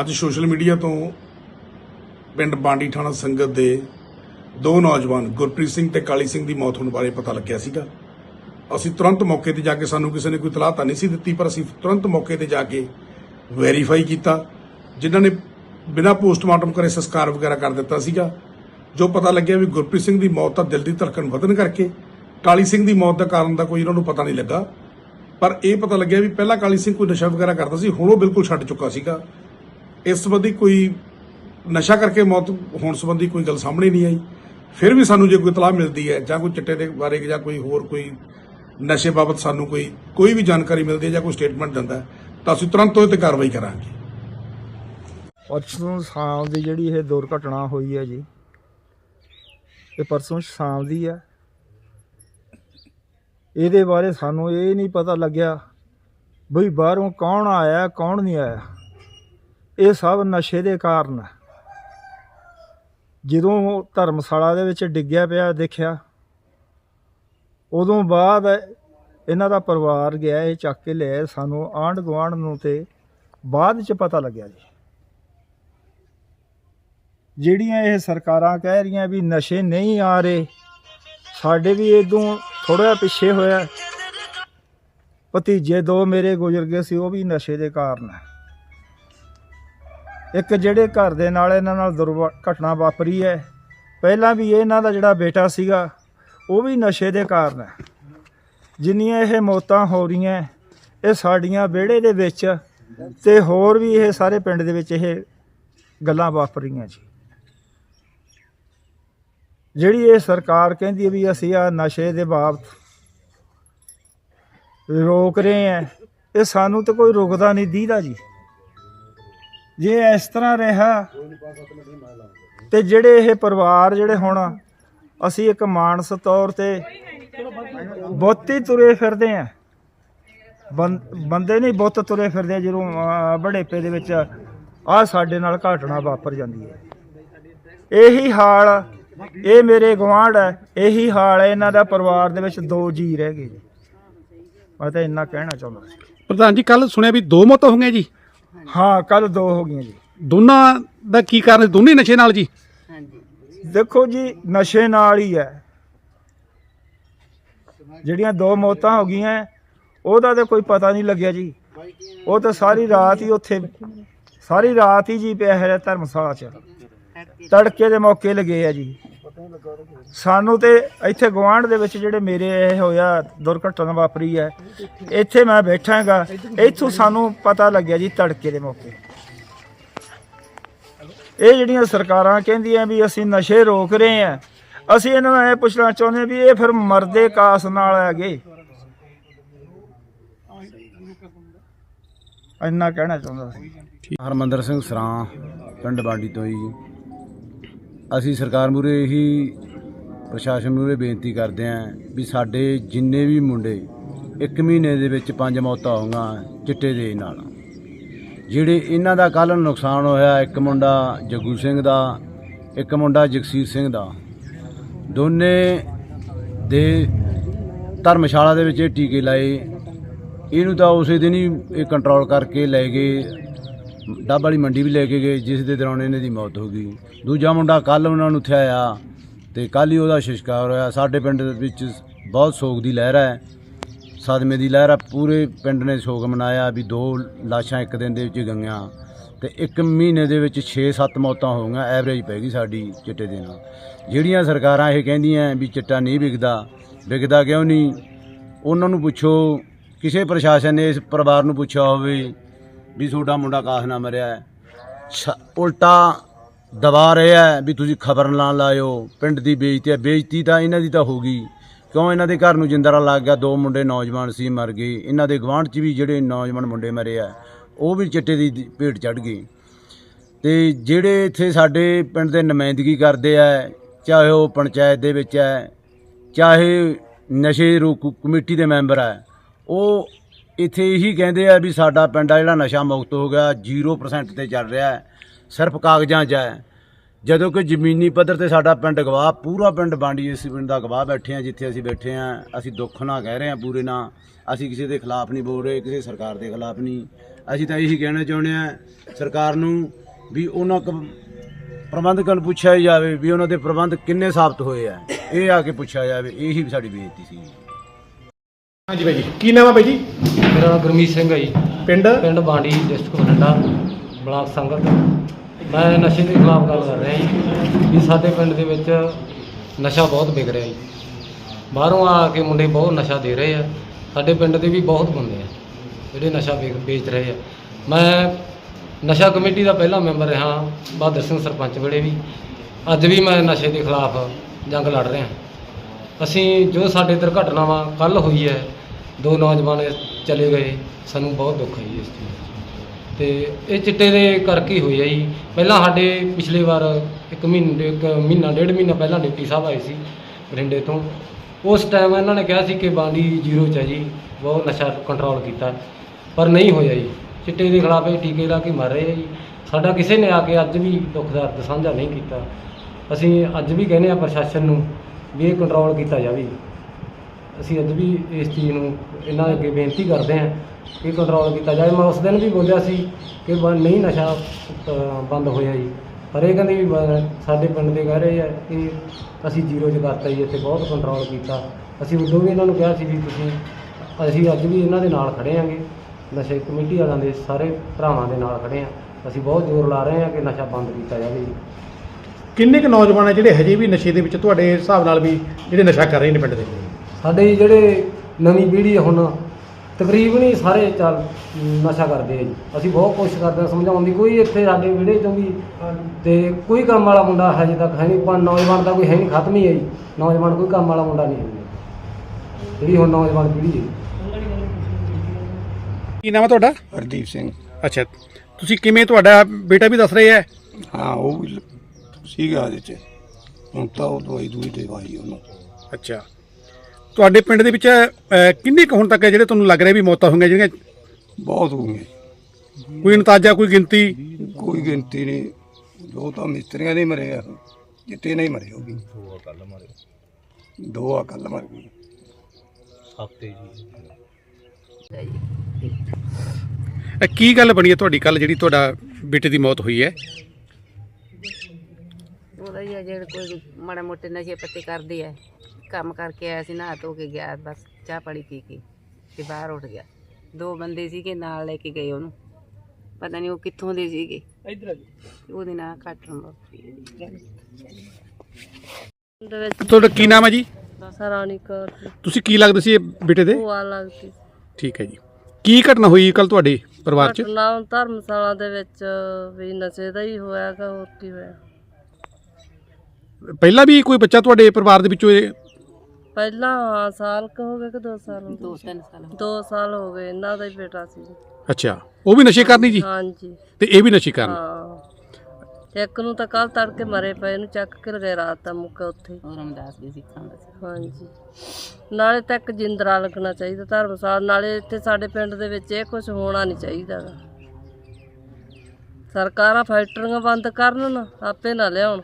ਅੱਜ social media ਤੋਂ ਪਿੰਡ ਬਾਂਡੀ ਥਾਣਾ ਸੰਗਤ ਦੇ ਦੋ ਨੌਜਵਾਨ, ਗੁਰਪ੍ਰੀਤ ਸਿੰਘ ਤੇ ਕਾਲੀ ਸਿੰਘ ਦੀ ਮੌਤ ਹੋਣ ਬਾਰੇ ਪਤਾ ਲੱਗਿਆ ਸੀਗਾ। ਅਸੀਂ ਤੁਰੰਤ ਮੌਕੇ ਤੇ ਜਾ ਕੇ ਸਾਨੂੰ ਕਿਸੇ ਨੇ ਕੋਈ ਤਲਾਹ ਤਾਂ ਨਹੀਂ ਸੀ ਦਿੱਤੀ, ਪਰ ਅਸੀਂ ਤੁਰੰਤ ਮੌਕੇ ਤੇ ਜਾ ਕੇ ਵੈਰੀਫਾਈ ਕੀਤਾ, ਜਿਨ੍ਹਾਂ ਨੇ ਬਿਨਾਂ ਪੋਸਟਮਾਰਟਮ ਕਰੇ ਸੰਸਕਾਰ ਵਗੈਰਾ ਕਰ ਦਿੱਤਾ ਸੀਗਾ। ਜੋ ਪਤਾ ਲੱਗਿਆ ਵੀ ਗੁਰਪ੍ਰੀਤ ਸਿੰਘ ਦੀ ਮੌਤ ਤਾਂ ਦਿਲ ਦੀ ਧੜਕਣ ਵਧਣ ਕਰਕੇ ਕਾਲੀ ਸਿੰਘ ਦੀ ਮੌਤ ਦਾ ਕਾਰਨ ਦਾ ਕੋਈ ਇਹਨਾਂ ਨੂੰ ਪਤਾ ਨਹੀਂ ਲੱਗਾ। ਪਰ ਇਹ ਪਤਾ ਲੱਗਿਆ ਵੀ ਪਹਿਲਾਂ ਕਾਲੀ ਸਿੰਘ ਕੋਈ ਨਸ਼ਾ ਵਗੈਰਾ ਕਰਦਾ ਸੀ, ਹੁਣ ਉਹ ਬਿਲਕੁਲ ਛੱਡ ਚੁੱਕਾ ਸੀਗਾ। ਇਸ ਸੰਬੰਧੀ ਕੋਈ ਨਸ਼ਾ ਕਰਕੇ ਮੌਤ ਹੋਣ ਸੰਬੰਧੀ ਕੋਈ ਗੱਲ ਸਾਹਮਣੇ ਨਹੀਂ ਆਈ। ਫਿਰ ਵੀ ਸਾਨੂੰ ਜੇ ਕੋਈ ਤਲਾਹ ਮਿਲਦੀ ਹੈ ਜਾਂ ਕੋਈ ਚਿੱਟੇ ਦੇ ਬਾਰੇ ਜਾਂ ਕੋਈ ਹੋਰ ਕੋਈ ਨਸ਼ੇ ਬਾਬਤ ਸਾਨੂੰ ਕੋਈ ਕੋਈ ਵੀ ਜਾਣਕਾਰੀ ਮਿਲਦੀ ਹੈ ਜਾਂ ਕੋਈ ਸਟੇਟਮੈਂਟ ਦਿੰਦਾ ਤਾਂ ਅਸੀਂ ਤੁਰੰਤ ਉਹਦੇ ਤੇ ਕਾਰਵਾਈ ਕਰਾਂਗੇ। ਪਰਸੋਂ ਸ਼ਾਮ ਦੀ ਜਿਹੜੀ ਇਹ ਦੁਰਘਟਨਾ ਹੋਈ ਹੈ ਜੀ, ਇਹ ਪਰਸੋਂ ਸ਼ਾਮ ਦੀ ਹੈ। ਇਹਦੇ ਬਾਰੇ ਸਾਨੂੰ ਇਹ ਨਹੀਂ ਪਤਾ ਲੱਗਿਆ ਬਈ ਬਾਹਰੋਂ ਕੌਣ ਆਇਆ, ਕੌਣ ਨਹੀਂ ਆਇਆ। ਇਹ ਸਭ ਨਸ਼ੇ ਦੇ ਕਾਰਨ ਹੈ। ਜਦੋਂ ਉਹ ਧਰਮਸ਼ਾਲਾ ਦੇ ਵਿੱਚ ਡਿੱਗਿਆ ਪਿਆ ਦੇਖਿਆ, ਉਦੋਂ ਬਾਅਦ ਇਹਨਾਂ ਦਾ ਪਰਿਵਾਰ ਗਿਆ, ਇਹ ਚੱਕ ਕੇ ਲਿਆ ਸਾਨੂੰ ਆਂਢ ਗੁਆਂਢ ਨੂੰ ਤੇ ਬਾਅਦ ਚ ਪਤਾ ਲੱਗਿਆ ਜੀ। ਜਿਹੜੀਆਂ ਇਹ ਸਰਕਾਰਾਂ ਕਹਿ ਰਹੀਆਂ ਵੀ ਨਸ਼ੇ ਨਹੀਂ ਆ ਰਹੇ, ਸਾਡੇ ਵੀ ਇਦੋਂ ਥੋੜਾ ਪਿੱਛੇ ਹੋਇਆ। ਭਤੀਜੇ ਦੋ ਮੇਰੇ ਗੁਜ਼ਰ ਗਏ ਸੀ, ਉਹ ਵੀ ਨਸ਼ੇ ਦੇ ਕਾਰਨ ਹੈ। ਇੱਕ ਜਿਹੜੇ ਘਰ ਦੇ ਨਾਲ ਇਹਨਾਂ ਨਾਲ ਦੁਰਘਟਨਾ ਵਾਪਰੀ ਹੈ। ਪਹਿਲਾਂ ਵੀ ਇਹਨਾਂ ਦਾ ਜਿਹੜਾ ਬੇਟਾ ਸੀਗਾ, ਉਹ ਵੀ ਨਸ਼ੇ ਦੇ ਕਾਰਨ ਹੈ। ਜਿੰਨੀਆਂ ਇਹ ਮੌਤਾਂ ਹੋ ਰਹੀਆਂ, ਇਹ ਸਾਡੀਆਂ ਵਿਹੜੇ ਦੇ ਵਿੱਚ ਤੇ ਹੋਰ ਵੀ ਇਹ ਸਾਰੇ ਪਿੰਡ ਦੇ ਵਿੱਚ ਇਹ ਗੱਲਾਂ ਵਾਪਰ ਰਹੀਆਂ ਜੀ। ਜਿਹੜੀ ਇਹ ਸਰਕਾਰ ਕਹਿੰਦੀ ਹੈ ਵੀ ਅਸੀਂ ਆ ਨਸ਼ੇ ਦੇ ਬਾਬਤ ਰੋਕ ਰਹੇ ਆ ਇਹ ਸਾਨੂੰ ਤਾਂ ਕੋਈ ਰੁਕਦਾ ਨਹੀਂ, ਦੀਦਾ ਜੀ। ਜੇ ਇਸ ਤਰ੍ਹਾਂ ਰਿਹਾ ਤੇ ਜਿਹੜੇ ਇਹ ਪਰਿਵਾਰ ਜਿਹੜੇ ਹੁਣ ਅਸੀਂ ਇੱਕ ਮਾਨਸ ਤੌਰ ਤੇ ਬਹੁਤੀ ਤੁਰੇ ਫਿਰਦੇ ਆ। ਬੰਦੇ ਨਹੀਂ ਬਹੁਤ ਤੁਰੇ ਫਿਰਦੇ ਆ ਜਦੋਂ ਅਹ, ਬੜੇਪੇ ਦੇ ਵਿੱਚ ਆ ਸਾਡੇ ਨਾਲ ਘਟਨਾ ਵਾਪਰ ਜਾਂਦੀ ਹੈ। ਇਹੀ ਹਾਲ ਇਹ ਮੇਰੇ ਗਵਾਂਢ ਹੈ ਇਹੀ ਹਾਲ ਹੈ ਇਹਨਾਂ ਦਾ ਪਰਿਵਾਰ ਦੇ ਵਿੱਚ ਦੋ ਜੀ ਰਹਿ ਗਏ ਜੀ। ਮੈਂ ਤਾਂ ਇੰਨਾ ਕਹਿਣਾ ਚਾਹੁੰਦਾ। ਸੀ ਪ੍ਰਧਾਨ ਜੀ ਕੱਲ ਸੁਣਿਆ ਵੀ ਦੋ ਮੌਤਾਂ ਹੋ ਗਈਆਂ ਜੀ। ਹਾਂ ਕੱਲ ਦੋ ਹੋ ਗਈਆਂ ਜੀ। ਦੋਨਾਂ ਦਾ ਕੀ ਕਾਰਨ ਦੋਨੇ ਨਸ਼ੇ ਨਾਲ ਜੀ? ਦੇਖੋ ਜੀ ਨਸ਼ੇ ਨਾਲ ਹੀ ਹੈ। ਜਿਹੜੀਆਂ ਦੋ ਮੌਤਾਂ ਹੋ ਗਈਆਂ ਉਹਦਾ ਤੇ ਕੋਈ ਪਤਾ ਨਹੀਂ ਲੱਗਿਆ ਜੀ। ਉਹ ਤਾਂ ਸਾਰੀ ਰਾਤ ਹੀ ਉੱਥੇ ਸਾਰੀ ਰਾਤ ਹੀ ਜੀ ਪਿਆ ਹੈ ਧਰਮਸ਼ਾਲਾ 'ਚ। ਤੜਕੇ ਦੇ ਮੌਕੇ ਲੱਗੇ ਆ ਜੀ। ਸਾਨੂੰ ਤੇ ਇੱਥੇ ਗਵਾਂਢ ਦੇ ਵਿੱਚ ਜਿਹੜੇ ਮੇਰੇ ਇਹ ਹੋਇਆ ਦੁਰਘਟਨਾ ਵਾਪਰੀ ਹੈ। ਇੱਥੇ ਮੈਂ ਬੈਠਾਂਗਾ ਇੱਥੋਂ ਸਾਨੂੰ ਪਤਾ ਲੱਗਿਆ ਜੀ ਤੜਕੇ ਦੇ ਮੌਕੇ। ਇਹ ਜਿਹੜੀਆਂ ਸਰਕਾਰਾਂ ਕਹਿੰਦੀਆਂ ਵੀ ਅਸੀਂ ਨਸ਼ੇ ਰੋਕ ਰਹੇ ਆ ਅਸੀਂ ਇਹਨਾਂ ਨੂੰ ਇਹ ਪੁੱਛਣਾ ਚਾਹੁੰਦੇ ਹਾਂ ਵੀ ਇਹ ਫਿਰ ਮਰਦੇ ਕਾਸ ਨਾਲ ਹੈਗੇ। ਇੰਨਾ ਕਹਿਣਾ ਚਾਹੁੰਦਾ ਸੀ। ਹਰਮੰਦਰ ਸਿੰਘ ਸਰਾਂ, ਪਿੰਡ ਬਾਂਡੀ ਤੋਂ ਜੀ ਅਸੀਂ ਸਰਕਾਰ ਮੂਰੇ ਇਹੀ ਪ੍ਰਸ਼ਾਸਨ ਮੂਰੇ ਬੇਨਤੀ ਕਰਦੇ ਆਂ ਵੀ ਸਾਡੇ ਜਿੰਨੇ ਵੀ ਮੁੰਡੇ ਇੱਕ ਮਹੀਨੇ ਦੇ ਵਿੱਚ ਪੰਜ ਮੌਤਾਂ ਹੋਈਆਂ ਚਿੱਟੇ ਦੇ ਨਾਲ। ਜਿਹੜੇ ਇਹਨਾਂ ਦਾ ਕੱਲ ਨੁਕਸਾਨ ਹੋਇਆ, ਇੱਕ ਮੁੰਡਾ ਜੱਗੂ ਸਿੰਘ ਦਾ, ਇੱਕ ਮੁੰਡਾ ਜਗਸੀਰ ਸਿੰਘ ਦਾ। ਦੋਨੇ ਦੇ ਧਰਮਸ਼ਾਲਾ ਦੇ ਵਿੱਚ ਇਹ ਟੀਕੇ ਲਾਏ। ਇਹਨੂੰ ਤਾਂ ਉਸੇ ਦਿਨ ਹੀ ਇਹ ਕੰਟਰੋਲ ਕਰਕੇ ਲੈ ਗਏ। ਡੱਬ ਵਾਲੀ ਮੰਡੀ ਵੀ ਲੈ ਕੇ ਗਏ, ਜਿਸ ਦੇ ਦੌਰਾਨ ਇਹਨਾਂ ਦੀ ਮੌਤ ਹੋ ਗਈ। ਦੂਜਾ ਮੁੰਡਾ ਕੱਲ ਉਹਨਾਂ ਨੂੰ ਥਿਆਇਆ ਤੇ ਕੱਲ ਹੀ ਉਹਦਾ ਸ਼ਿਸ਼ਕਾਰ ਹੋਇਆ। ਸਾਡੇ ਪਿੰਡ ਵਿੱਚ ਬਹੁਤ ਸੋਗ ਦੀ ਲਹਿਰ ਹੈ। ਸਦਮੇ ਦੀ ਲਹਿਰ ਆ ਪੂਰੇ ਪਿੰਡ ਨੇ ਸੋਗ ਮਨਾਇਆ ਵੀ ਦੋ ਲਾਸ਼ਾਂ ਇੱਕ ਦਿਨ ਦੇ ਵਿੱਚ ਗਈਆਂ ਤੇ ਇੱਕ ਮਹੀਨੇ ਦੇ ਵਿੱਚ 6-7 ਮੌਤਾਂ ਹੋ ਗਈਆਂ। ਐਵਰੇਜ ਪੈ ਗਈ ਸਾਡੀ ਚਿੱਟੇ ਦੇ ਨਾਲ। ਜਿਹੜੀਆਂ ਸਰਕਾਰਾਂ ਇਹ ਕਹਿੰਦੀਆਂ ਵੀ ਚਿੱਟਾ ਨਹੀਂ ਵਿਕਦਾ ਵਿਕਦਾ ਕਿਉਂ ਨਹੀਂ? ਉਹਨਾਂ ਨੂੰ ਪੁੱਛੋ, ਕਿਸੇ ਪ੍ਰਸ਼ਾਸਨ ਨੇ ਇਸ ਪਰਿਵਾਰ ਨੂੰ ਪੁੱਛਿਆ ਹੋਵੇ ਵੀ ਤੁਹਾਡਾ ਮੁੰਡਾ ਕਾਸ ਨਾ ਮਰਿਆ ਹੈ। ਛ- ਉਲਟਾ ਦਬਾ ਰਿਹਾ ਹੈ ਵੀ ਤੁਸੀਂ ਖਬਰ ਨਾ ਲਾਇਓ। ਪਿੰਡ ਦੀ ਬੇਇੱਜ਼ਤੀ ਹੈ। ਬੇਇੱਜ਼ਤੀ ਤਾਂ ਇਹਨਾਂ ਦੀ ਤਾਂ ਹੋ ਗਈ। ਕਿਉਂ ਇਹਨਾਂ ਦੇ ਘਰ ਨੂੰ ਜਿੰਦਰਾ ਲੱਗ ਗਿਆ? ਦੋ ਮੁੰਡੇ ਨੌਜਵਾਨ ਸੀ, ਮਰ ਗਏ। ਇਹਨਾਂ ਦੇ ਗਵਾਂਢ 'ਚ ਵੀ ਜਿਹੜੇ ਨੌਜਵਾਨ ਮੁੰਡੇ ਮਰੇ ਆ, ਉਹ ਵੀ ਚਿੱਟੇ ਦੀ ਦੀ, ਭੇਟ ਚੜ ਗਏ। ਤੇ ਜਿਹੜੇ ਇੱਥੇ ਸਾਡੇ ਪਿੰਡ ਦੇ ਨੁਮਾਇੰਦਗੀ ਕਰਦੇ ਆ, ਚਾਹੇ ਉਹ ਪੰਚਾਇਤ ਦੇ ਵਿੱਚ ਹੈ, ਚਾਹੇ ਨਸ਼ੇ ਰੋਕੂ, ਕਮੇਟੀ ਦੇ ਮੈਂਬਰ ਹੈ, ਉਹ ਇੱਥੇ ਇਹੀ ਕਹਿੰਦੇ ਆ ਵੀ ਸਾਡਾ ਪਿੰਡ ਆ ਜਿਹੜਾ ਨਸ਼ਾ ਮੁਕਤ ਹੋ ਗਿਆ 0% ਤੇ ਚੱਲ ਰਿਹਾ ਹੈ। ਸਿਰਫ ਕਾਗਜ਼ਾਂ 'ਚ ਹੈ। ਜਦੋਂ ਕਿ ਜ਼ਮੀਨੀ ਪੱਧਰ ਤੇ ਸਾਡਾ ਪਿੰਡ ਗਵਾਹ, ਪੂਰਾ ਪਿੰਡ ਬਾਂਡੀ ਇਸ ਪਿੰਡ ਦਾ ਗਵਾਹ ਬੈਠੇ ਆ, ਜਿੱਥੇ ਅਸੀਂ ਬੈਠੇ ਆ, ਅਸੀਂ ਦੁੱਖ ਨਾਲ ਕਹਿ ਰਹੇ ਆ ਪੂਰੇ ਨਾਲ ਅਸੀਂ ਕਿਸੇ ਦੇ ਖਿਲਾਫ ਨਹੀਂ ਬੋਲ ਰਹੇ, ਕਿਸੇ ਸਰਕਾਰ ਦੇ ਖਿਲਾਫ ਨਹੀਂ। ਅਸੀਂ ਤਾਂ ਇਹੀ ਕਹਿਣਾ ਚਾਹੁੰਦੇ ਆ ਸਰਕਾਰ ਨੂੰ ਵੀ ਉਹਨਾਂ ਕ ਪ੍ਰਬੰਧਕਾਂ ਨੂੰ ਪੁੱਛਿਆ ਜਾਵੇ ਵੀ ਉਹਨਾਂ ਦੇ ਪ੍ਰਬੰਧ ਕਿੰਨੇ ਸਾਬਤ ਹੋਏ ਆ। ਇਹ ਆ ਕੇ ਪੁੱਛਿਆ ਜਾਵੇ, ਇਹੀ ਸਾਡੀ ਬੇਨਤੀ ਸੀ। ਹਾਂਜੀ ਬਾਈ ਜੀ ਕੀ ਨਾਮ ਆ ਬਾਈ ਜੀ? ਮੇਰਾ ਨਾਮ ਗੁਰਮੀਤ ਸਿੰਘ ਹੈ ਜੀ। ਪਿੰਡ? ਪਿੰਡ ਬਾਂਡੀ ਡਿਸਟ੍ਰਿਕਟ ਬਠਿੰਡਾ ਬਲਾਕ ਸੰਗਤ। ਮੈਂ ਨਸ਼ੇ ਦੇ ਖਿਲਾਫ ਗੱਲ ਕਰ ਰਿਹਾ ਜੀ ਵੀ ਸਾਡੇ ਪਿੰਡ ਦੇ ਵਿੱਚ ਨਸ਼ਾ ਬਹੁਤ ਵਿਕ ਰਿਹਾ ਜੀ। ਬਾਹਰੋਂ ਆ ਕੇ ਮੁੰਡੇ ਬਹੁਤ ਨਸ਼ਾ ਦੇ ਰਹੇ ਆ। ਸਾਡੇ ਪਿੰਡ ਦੇ ਵੀ ਬਹੁਤ ਬੰਦੇ ਆ ਜਿਹੜੇ ਨਸ਼ਾ ਵੇਚ ਰਹੇ ਆ। ਮੈਂ ਨਸ਼ਾ ਕਮੇਟੀ ਦਾ ਪਹਿਲਾ ਮੈਂਬਰ ਰਿਹਾ ਬਹਾਦਰ ਸਿੰਘ ਸਰਪੰਚ ਵੇਲੇ ਵੀ। ਅੱਜ ਵੀ ਮੈਂ ਨਸ਼ੇ ਦੇ ਖਿਲਾਫ ਜੰਗ ਲੜ ਰਿਹਾ। ਅਸੀਂ ਜੋ ਸਾਡੇ ਦੁਰਘਟਨਾਵਾਂ ਕੱਲ ਹੋਈ ਹੈ ਦੋ ਨੌਜਵਾਨ ਚਲੇ ਗਏ। ਸਾਨੂੰ ਬਹੁਤ ਦੁੱਖ ਹੈ ਜੀ ਇਸ ਚੀਜ਼ ਦਾ। ਤੇ ਇਹ ਚਿੱਟੇ ਦੇ ਕਰਕੇ ਹੀ ਹੋਈ ਹੈ ਜੀ। ਪਹਿਲਾਂ ਸਾਡੇ ਪਿਛਲੇ ਵਾਰ ਇੱਕ ਮਹੀਨੇ, ਇੱਕ ਮਹੀਨਾ, ਡੇਢ ਮਹੀਨਾ ਪਹਿਲਾਂ ਡਿਪਟੀ ਸਾਹਿਬ ਆਏ ਸੀ ਬਰਿੰਡੇ ਤੋਂ। ਉਸ ਟਾਈਮ ਇਹਨਾਂ ਨੇ ਕਿਹਾ ਸੀ ਕਿ ਬਾਂਡੀ ਜ਼ੀਰੋ 'ਚ ਹੈ ਜੀ। ਬਹੁਤ ਨਸ਼ਾ ਕੰਟਰੋਲ ਕੀਤਾ। ਪਰ ਨਹੀਂ ਹੋਇਆ ਜੀ। ਚਿੱਟੇ ਦੇ ਖਿਲਾਫ ਇਹ ਟੀਕੇ ਲਾ ਕੇ ਮਰ ਰਹੇ ਆ ਜੀ। ਸਾਡਾ ਕਿਸੇ ਨੇ ਆ ਕੇ ਅੱਜ ਵੀ ਦੁੱਖ ਦਾ ਦਰਦ ਸਾਂਝਾ ਨਹੀਂ ਕੀਤਾ। ਅਸੀਂ ਅੱਜ ਵੀ ਕਹਿੰਦੇ ਆ ਪ੍ਰਸ਼ਾਸਨ ਨੂੰ ਵੀ ਇਹ ਕੰਟਰੋਲ ਕੀਤਾ ਜਾਵੇ। ਅਸੀਂ ਅੱਜ ਵੀ ਇਸ ਚੀਜ਼ ਨੂੰ ਇਹਨਾਂ ਅੱਗੇ ਬੇਨਤੀ ਕਰਦੇ ਹਾਂ ਕਿ ਕੰਟਰੋਲ ਕੀਤਾ ਜਾਵੇ। ਮੈਂ ਉਸ ਦਿਨ ਵੀ ਬੋਲਿਆ ਸੀ ਕਿ ਬ- ਨਹੀਂ ਨਸ਼ਾ ਅ, ਬੰਦ ਹੋਇਆ ਜੀ। ਪਰ ਇਹ ਕਹਿੰਦੇ ਵੀ ਬ- ਸਾਡੇ ਪਿੰਡ ਦੇ ਕਹਿ ਰਹੇ ਆ ਕਿ ਅਸੀਂ ਜ਼ੀਰੋ 'ਚ ਕਰਤਾ ਜੀ ਇੱਥੇ ਬਹੁਤ ਕੰਟਰੋਲ ਕੀਤਾ। ਅਸੀਂ ਉਦੋਂ ਵੀ ਇਹਨਾਂ ਨੂੰ ਕਿਹਾ ਸੀ ਵੀ ਤੁਸੀਂ ਅਸੀਂ ਅੱਜ ਵੀ ਇਹਨਾਂ ਦੇ ਨਾਲ ਖੜੇ ਆਂਗੇ ਨਸ਼ੇ ਕਮੇਟੀ ਵਾਲਿਆਂ ਦੇ ਸਾਰੇ ਭਰਾਵਾਂ ਦੇ ਨਾਲ ਖੜੇ ਆ ਅਸੀਂ ਬਹੁਤ ਜ਼ੋਰ ਲਾ ਰਹੇ ਹਾਂ ਕਿ ਨਸ਼ਾ ਬੰਦ ਕੀਤਾ ਜਾਵੇ ਜੀ। ਕਿੰਨੇ ਕੁ ਨੌਜਵਾਨ ਆ ਜਿਹੜੇ ਹਜੇ ਵੀ ਨਸ਼ੇ ਦੇ ਵਿੱਚ? ਤੁਹਾਡੇ ਹਿਸਾਬ ਨਾਲ ਵੀ ਜਿਹੜੇ ਨਸ਼ਾ ਕਰ ਰਹੇ ਨੇ ਪਿੰਡ ਦੇ? ਸਾਡੇ ਜਿਹੜੇ ਨਵੀਂ ਪੀੜ੍ਹੀ ਹੈ ਹੁਣ ਤਕਰੀਬਨ ਹੀ ਸਾਰੇ ਚੱਲ ਨਸ਼ਾ ਕਰਦੇ ਆ ਜੀ। ਅਸੀਂ ਬਹੁਤ ਕੋਸ਼ਿਸ਼ ਕਰਦੇ ਹਾਂ ਸਮਝਾਉਣ ਦੀ ਕੋਈ ਇੱਥੇ ਸਾਡੇ ਵਿਹੜੇ ਚੋਂ ਵੀ ਤੇ ਕੋਈ ਕੰਮ ਵਾਲਾ ਮੁੰਡਾ ਹਜੇ ਤੱਕ ਹੈ ਨਹੀਂ ਪਰ ਨੌਜਵਾਨ ਦਾ ਕੋਈ ਹੈ ਨਹੀਂ ਖਤਮ ਹੀ ਹੈ ਜੀ। ਨੌਜਵਾਨ ਕੋਈ ਕੰਮ ਵਾਲਾ ਮੁੰਡਾ ਨਹੀਂ ਹੈ। ਜਿਹੜੀ ਹੁਣ ਨੌਜਵਾਨ ਪੀੜ੍ਹੀ ਹੈ। ਕੀ ਨਾਮ ਆ ਤੁਹਾਡਾ? ਹਰਦੀਪ ਸਿੰਘ। ਅੱਛਾ ਤੁਸੀਂ ਕਿਵੇਂ ਤੁਹਾਡਾ ਬੇਟਾ ਵੀ ਦੱਸ ਰਹੇ ਆ ਹਾਂ ਉਹ ਵੀ ਸੀਗਾ ਇਹਦੇ ਚ। ਹੁਣ ਤਾਂ ਉਹ ਦਵਾਈ ਦੂਈ ਦਵਾਈ ਉਹਨੂੰ। ਅੱਛਾ। ਤੁਹਾਡੇ ਪਿੰਡ ਦੇ ਵਿੱਚ ਅਹ, ਕਿੰਨੇ ਕੁ ਹੁਣ ਤੱਕ ਹੈ ਜਿਹੜੇ ਤੁਹਾਨੂੰ ਲੱਗ ਰਿਹਾ ਵੀ ਮੌਤਾਂ ਹੋਈਆਂ ਜਿਹੜੀਆਂ? ਬਹੁਤ ਹੋ ਗਏ ਕੋਈ ਅੰਦਾਜ਼ਾ ਕੋਈ ਗਿਣਤੀ? ਕੋਈ ਗਿਣਤੀ ਨਹੀਂ। ਦੋ ਤਾਂ ਮਿਸਤਰੀਆਂ ਦੇ ਮਰੇ ਆ। ਜਿੱਤੇ ਨਹੀਂ ਮਰੇ ਹੋਗੀ ਦੋ ਆ ਕੱਲ ਮਰੇ ਦੋ ਆ ਕੱਲ ਮਰ ਗਏ ਅਹ, ਕੀ ਗੱਲ ਬਣੀ ਹੈ ਤੁਹਾਡੀ ਕੱਲ ਜਿਹੜੀ ਤੁਹਾਡਾ ਬੇਟੇ ਦੀ ਮੌਤ ਹੋਈ ਹੈ? ਉਹਦਾ ਹੀ ਆ ਜਿਹੜੇ ਕੋਈ ਮਾੜੇ ਮੋਟੇ ਨਸ਼ੇ ਪੱਤੇ ਕਰਦੇ ਆ। ਕੰਮ ਕਰਕੇ ਆਇਆ ਸੀ ਨਹਾ ਧੋ ਕੇ ਗਿਆ ਬਸ ਚਾਹ ਪਾਣੀ ਪੀ ਕੇ ਤੇ ਬਾਹਰ ਉੱਠ ਗਿਆ। ਦੋ ਬੰਦੇ ਸੀਗੇ ਨਾਲ ਲੈ ਕੇ ਗਏ ਉਹਨੂੰ। ਪਤਾ ਨਹੀਂ ਉਹ ਕਿੱਥੋਂ ਦੇ ਸੀਗੇ। ਇਧਰ ਉਹਦੇ ਨਾਲ ਘੱਟ ਨੰਬਰ ਦੇ ਵਿੱਚ ਤੁਹਾਡਾ ਕੀ ਨਾਮ ਹੈ ਜੀ? ਸਰਾਣੀ ਕੌਰ ਦੀ ਤੁਸੀਂ ਕੀ ਲੱਗਦੇ ਸੀ ਇਹ ਬੇਟੇ ਦੇ? ਭੂਆ ਲੱਗਦੀ। ਠੀਕ ਹੈ ਜੀ। ਕੀ ਘਟਨਾ ਹੋਈ ਕੱਲ ਤੁਹਾਡੇ ਪਰਿਵਾਰ 'ਚ? ਘਟਨਾ ਧਰਮਸ਼ਾਲਾ ਦੇ ਵਿੱਚ ਵੀ ਨਸ਼ੇ ਦਾ ਹੀ ਹੋਇਆਗਾ ਹੋਰ ਕੀ ਹੋਇਆ। ਪਹਿਲਾਂ ਵੀ ਕੋਈ ਬੱਚਾ ਤੁਹਾਡੇ ਪਰਿਵਾਰ ਦੇ ਵਿੱਚੋਂ ਇਹ ਪਹਿਲਾਂ ਹਾਂ, ਸਾਲ ਕੁ ਹੋ ਗਏ ਕਿ 2 ਸਾਲ ਹੋ ਦੋ ਗਏ ਤਿੰਨ ਸਾਲ 2 ਸਾਲ ਹੋ ਗਏ ਇਹਨਾਂ ਦਾ ਹੀ ਬੇਟਾ ਸੀ। ਅੱਛਾ ਉਹ ਵੀ ਨਸ਼ੇ ਕਰਨੀ ਜੀ? ਹਾਂਜੀ। ਤੇ ਇਹ ਵੀ ਨਸ਼ੇ ਕਰਨ? ਹਾਂ। ਇੱਕ ਨੂੰ ਤਾਂ ਕੱਲ ਤੜਕੇ ਮਰੇ ਪਏ ਨੂੰ ਚੱਕ ਕੇ ਲਗੇ ਰਾਤ ਦਾ ਮੁੱਕਾ ਉੱਥੇ। ਹੀ। ਉਹ ਰਮਦਾਸ ਦੇ ਸਿੱਖਾਂ ਦਾ ਸੀ। ਹਾਂਜੀ। ਨਾਲੇ ਤਾਂ ਇੱਕ ਜਿੰਦਰਾ ਲੱਗਣਾ ਚਾਹੀਦਾ ਧਰਮਸ਼ਾਲਾ ਨਾਲੇ ਇੱਥੇ ਸਾਡੇ ਪਿੰਡ ਦੇ ਵਿੱਚ ਇਹ ਕੁਝ ਹੋਣਾ ਨਹੀਂ ਚਾਹੀਦਾ। ਗਾ। ਸਰਕਾਰਾਂ ਫੈਕਟਰੀਆਂ ਬੰਦ ਕਰਨ ਨਾ ਆਪੇ ਨਾ ਲਿਆਉਣ।